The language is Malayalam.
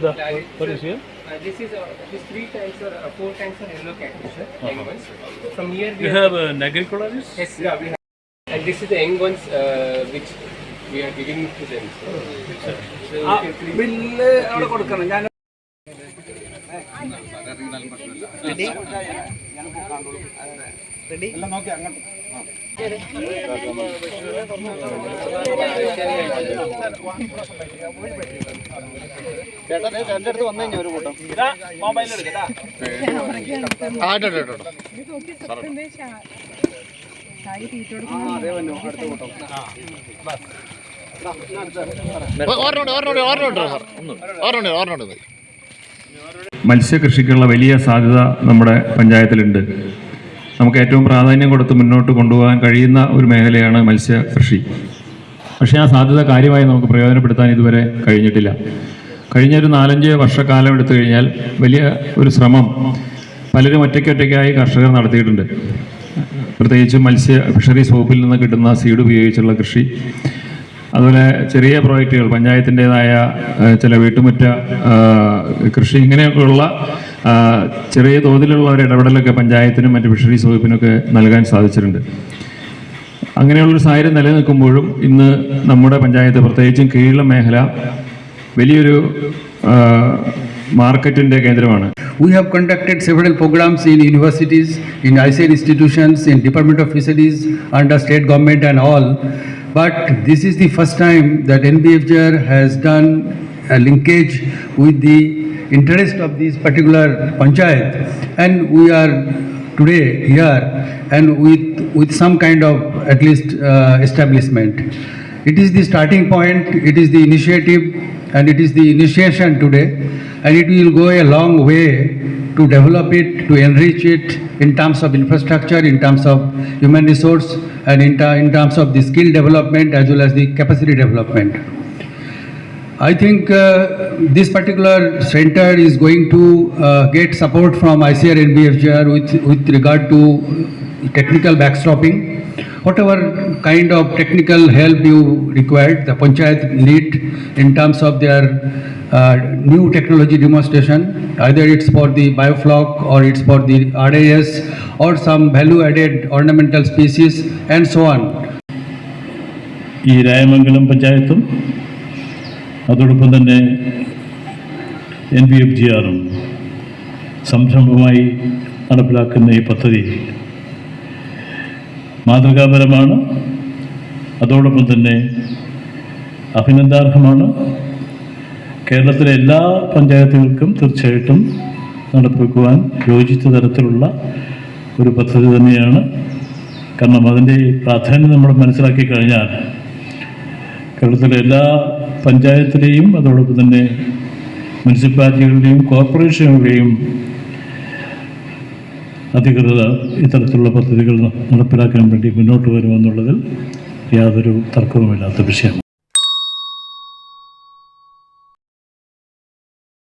fire. What is here? Uh, this is uh, this three tanks or uh, four tanks are yellow cactus, sir. Uh ones. From here we You have an agriculturist? yes, yeah, we have. And this is the young ones uh, which we are giving to them. So, so uh, uh, uh, bill അവിടെ കൊടുക്കണം ഞാൻ എല്ലാം നോക്കി അങ്ങോട്ട്. ചേട്ടാ ദേ എന്റെ അടുത്ത് വന്നു കഴിഞ്ഞാൽ ഒരു കൂട്ടം ഓർമ്മ ഓർമ്മ ഓർമ്മ ഓർമ്മ ഓർമ്മ ഓർമ്മ മത്സ്യകൃഷിക്കുള്ള വലിയ സാധ്യത നമ്മുടെ പഞ്ചായത്തിലുണ്ട്. നമുക്ക് ഏറ്റവും പ്രാധാന്യം കൊടുത്ത് മുന്നോട്ട് കൊണ്ടുപോകാൻ കഴിയുന്ന ഒരു മേഖലയാണ് മത്സ്യകൃഷി. പക്ഷേ ആ സാധ്യത കാര്യമായി നമുക്ക് പ്രയോജനപ്പെടുത്താൻ ഇതുവരെ കഴിഞ്ഞിട്ടില്ല. കഴിഞ്ഞ ഒരു നാലഞ്ച് വർഷക്കാലം എടുത്തു കഴിഞ്ഞാൽ വലിയ ഒരു ശ്രമം പലരും ഒറ്റയ്ക്കൊറ്റയ്ക്കായി കർഷകർ നടത്തിയിട്ടുണ്ട്. പ്രത്യേകിച്ച് മത്സ്യ ഫിഷറീസ് വകുപ്പിൽ നിന്ന് കിട്ടുന്ന സീഡ് ഉപയോഗിച്ചുള്ള കൃഷി. അതുപോലെ ചെറിയ പ്രോജക്റ്റുകൾ പഞ്ചായത്തിന്റെതായ ചില വീട്ടുമുറ്റ കൃഷി ഇങ്ങനെയൊക്കെയുള്ള ചെറിയ തോതിലുള്ള ഒരു ഇടപെടലൊക്കെ പഞ്ചായത്തിനും മറ്റ് ഫിഷറീസ് വകുപ്പിനൊക്കെ നൽകാൻ സാധിച്ചിട്ടുണ്ട് അങ്ങനെയുള്ളൊരു സാഹചര്യം നിലനിൽക്കുമ്പോഴും ഇന്ന് നമ്മുടെ പഞ്ചായത്ത് പ്രത്യേകിച്ചും കീഴിലെ മേഖല വലിയൊരു മാർക്കറ്റിന്റെ കേന്ദ്രമാണ് We have conducted several programs in universities, in ICL institutions, in Department of Fisheries, under state government and all. But this is the first time that NBFGR has done a linkage with the interest of this particular panchayat. And we are today here and with, with some kind of at least uh, establishment. It is the starting point, it is the initiative, and it is the initiation today, and it will go a long way to develop it, to enrich it in terms of infrastructure, in terms of human resource, and in, in terms of the skill development as well as the capacity development. I think uh, this particular center is going to uh, get support from ICR and BFGR with, with regard to technical backstopping. Whatever kind of technical help you required, the panchayat need in terms of their uh, new technology demonstration, either it's for the biofloc or it's for the RAS or some value added ornamental species and so on. ഈ രായമംഗലം പഞ്ചായത്തും അതോടൊപ്പം തന്നെ എൻ ബി എഫ് ജി ആറും സംരംഭമായി നടപ്പിലാക്കുന്ന ഈ പദ്ധതി മാതൃകാപരമാണ്. അതോടൊപ്പം തന്നെ അഭിനന്ദാർഹമാണ്. കേരളത്തിലെ എല്ലാ പഞ്ചായത്തുകൾക്കും തീർച്ചയായിട്ടും നടപ്പിലാക്കുവാൻ യോജിച്ച തരത്തിലുള്ള ഒരു പദ്ധതി തന്നെയാണ്. കാരണം അതിന്റെ പ്രാധാന്യം നമ്മൾ മനസ്സിലാക്കി കഴിഞ്ഞാൽ കേരളത്തിലെ എല്ലാ പഞ്ചായത്തിലെയും അതോടൊപ്പം തന്നെ മുനിസിപ്പാലിറ്റികളുടെയും കോർപ്പറേഷനുകളുടെയും അധികൃതർ ഇത്തരത്തിലുള്ള പദ്ധതികൾ നടപ്പിലാക്കാൻ വേണ്ടി മുന്നോട്ട് വരുമെന്നുള്ളതിൽ യാതൊരു തർക്കവുമില്ലാത്ത വിഷയം